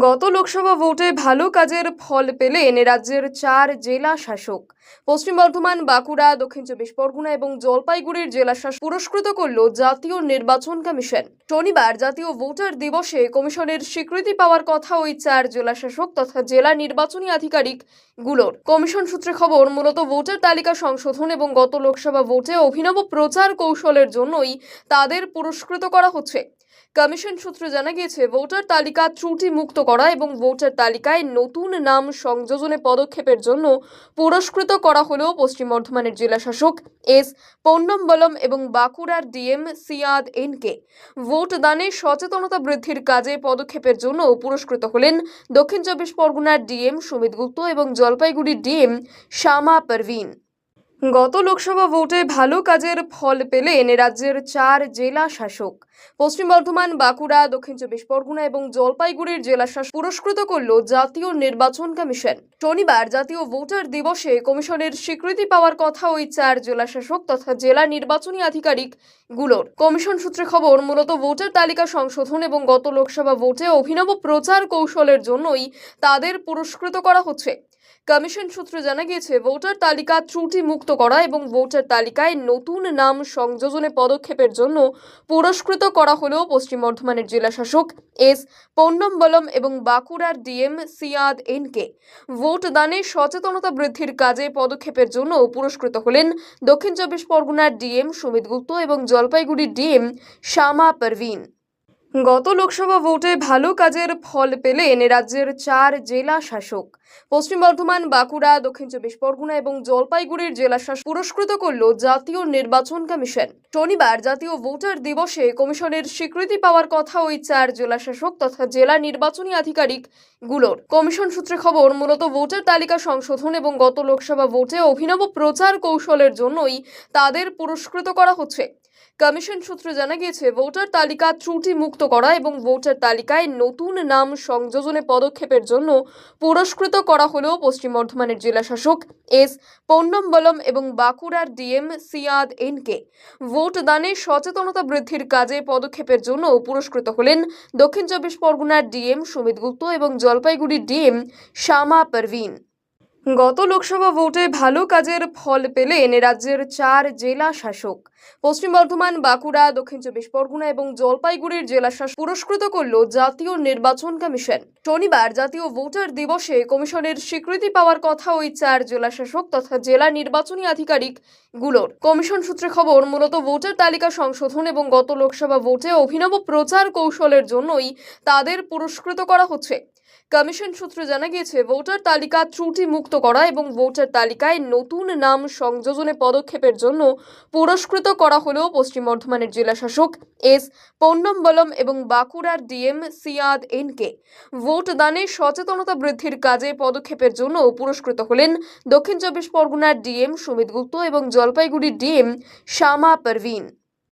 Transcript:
গত লোকসভা ভোটে ভালো কাজের ফল পেলেন রাজ্যের চার জেলা শাসক। পশ্চিম বর্ধমান, বাঁকুড়া, দক্ষিণ চব্বিশ পরগনা এবং জলপাইগুড়ির জেলা শাসক পুরস্কৃত করল জাতীয় নির্বাচন কমিশন। শনিবার জাতীয় ভোটার দিবসে কমিশনের স্বীকৃতি পাওয়ার কথা ওই চার জেলা শাসক তথা জেলা নির্বাচনী আধিকারিকগুলোর। কমিশন সূত্রে খবর, মূলত ভোটার তালিকা সংশোধন এবং গত লোকসভা ভোটে অভিনব প্রচার কৌশলের জন্যই তাদের পুরস্কৃত করা হচ্ছে। কমিশন সূত্রে জানা গিয়েছে, ভোটার তালিকা ত্রুটি মুক্ত করা এবং ভোটার তালিকায় নতুন নাম সংযোজনে পদক্ষেপের জন্য পুরস্কৃত করা হলেও পশ্চিম বর্ধমানের জেলাশাসক এস পন্নম্বলম এবং বাঁকুড়ার ডিএম সিয়াদ এনকে। ভোট দানে সচেতনতা বৃদ্ধির কাজে পদক্ষেপের জন্য পুরস্কৃত হলেন দক্ষিণ চব্বিশ পরগনার ডিএম সুমিত গুপ্ত এবং জলপাইগুড়ির ডিএম শ্যামা পারভিন। গত লোকসভা ভোটে ভালো কাজের ফল পেলেন রাজ্যের চার জেলা শাসক। পশ্চিম বর্ধমান, বাঁকুড়া, দক্ষিণ চব্বিশ পরগনা এবং জলপাইগুড়ির জেলা শাসক পুরস্কৃত করল জাতীয় নির্বাচন কমিশন। শনিবার জাতীয় ভোটার দিবসে কমিশনের স্বীকৃতি পাওয়ার কথা ওই চার জেলা শাসক তথা জেলা নির্বাচনী আধিকারিকগুলোর। কমিশন সূত্রে খবর, মূলত ভোটার তালিকা সংশোধন এবং গত লোকসভা ভোটে অভিনব প্রচার কৌশলের জন্যই তাদের পুরস্কৃত করা হচ্ছে। কমিশন সূত্রে জানা গিয়েছে, ভোটার তালিকা ত্রুটি মুক্ত করা এবং ভোটার তালিকায় নতুন নাম সংযোজনে পদক্ষেপের জন্য পুরস্কৃত করা হলেও পশ্চিম বর্ধমানের জেলাশাসক এস পন্নম্বলম এবং বাঁকুড়ার ডিএম সিয়াদ এনকে ভোট দানে সচেতনতা বৃদ্ধির কাজে পদক্ষেপের জন্য পুরস্কৃত হলেন দক্ষিণ চব্বিশ পরগনার ডিএম সুমিত গুপ্ত এবং জলপাইগুড়ির ডিএম শ্যামা পারভিন। গত লোকসভা ভোটে ভালো কাজের ফল পেলেন রাজ্যের চার জেলা শাসক। পশ্চিম বর্ধমান, বাঁকুড়া, দক্ষিণ চব্বিশ পরগনা এবং জলপাইগুড়ির জেলা শাসক পুরস্কৃত করল জাতীয় নির্বাচন কমিশন। শনিবার জাতীয় ভোটার দিবসে কমিশনের স্বীকৃতি পাওয়ার কথা ওই চার জেলা শাসক তথা জেলা নির্বাচনী আধিকারিকগুলোর। কমিশন সূত্রে খবর, মূলত ভোটার তালিকা সংশোধন এবং গত লোকসভা ভোটে অভিনব প্রচার কৌশলের জন্যই তাদের পুরস্কৃত করা হচ্ছে। কমিশন সূত্রে জানা গিয়েছে, ভোটার তালিকা ত্রুটি মুক্ত করা এবং ভোটার তালিকায় নতুন নাম সংযোজনে পদক্ষেপের জন্য পুরস্কৃত করা হলেও পশ্চিম বর্ধমানের জেলাশাসক এস পন্নম্বলম এবং বাঁকুড়ার ডিএম সিয়াদ এনকে ভোট দানে সচেতনতা বৃদ্ধির কাজে পদক্ষেপের জন্য পুরস্কৃত হলেন দক্ষিণ চব্বিশ পরগনার ডিএম সুমিত গুপ্ত এবং জলপাইগুড়ির ডিএম শ্যামা পারভিন। গত লোকসভা ভোটে ভালো কাজের ফল পেলেন রাজ্যের চার জেলা শাসক। পশ্চিম বর্ধমান, বাঁকুড়া, দক্ষিণ চব্বিশ পরগনা এবং জলপাইগুড়ির জেলা শাসক পুরস্কৃত করল জাতীয় নির্বাচন কমিশন। শনিবার জাতীয় ভোটার দিবসে কমিশনের স্বীকৃতি পাওয়ার কথা ওই চার জেলা শাসক তথা জেলা নির্বাচনী আধিকারিকগুলোর। কমিশন সূত্রে খবর, মূলত ভোটার তালিকা সংশোধন এবং গত লোকসভা ভোটে অভিনব প্রচার কৌশলের জন্যই তাদের পুরস্কৃত করা হচ্ছে। কমিশন সূত্রে জানা গিয়েছে, ভোটার তালিকা ত্রুটি মুক্ত করা এবং ভোটার তালিকায় নতুন নাম সংযোজনে পদক্ষেপের জন্য পুরস্কৃত করা হলেও পশ্চিম বর্ধমানের জেলা শাসক এস পন্নম্বলম এবং বাঁকুড়ার ডিএম সিয়াদ এনকে ভোট দানে সচেতনতা বৃদ্ধির কাজে পদক্ষেপের জন্য পুরস্কৃত হলেন দক্ষিণ চব্বিশ পরগনার ডিএম সুমিত গুপ্ত এবং জলপাইগুড়ির ডিএম শ্যামা পারভিন।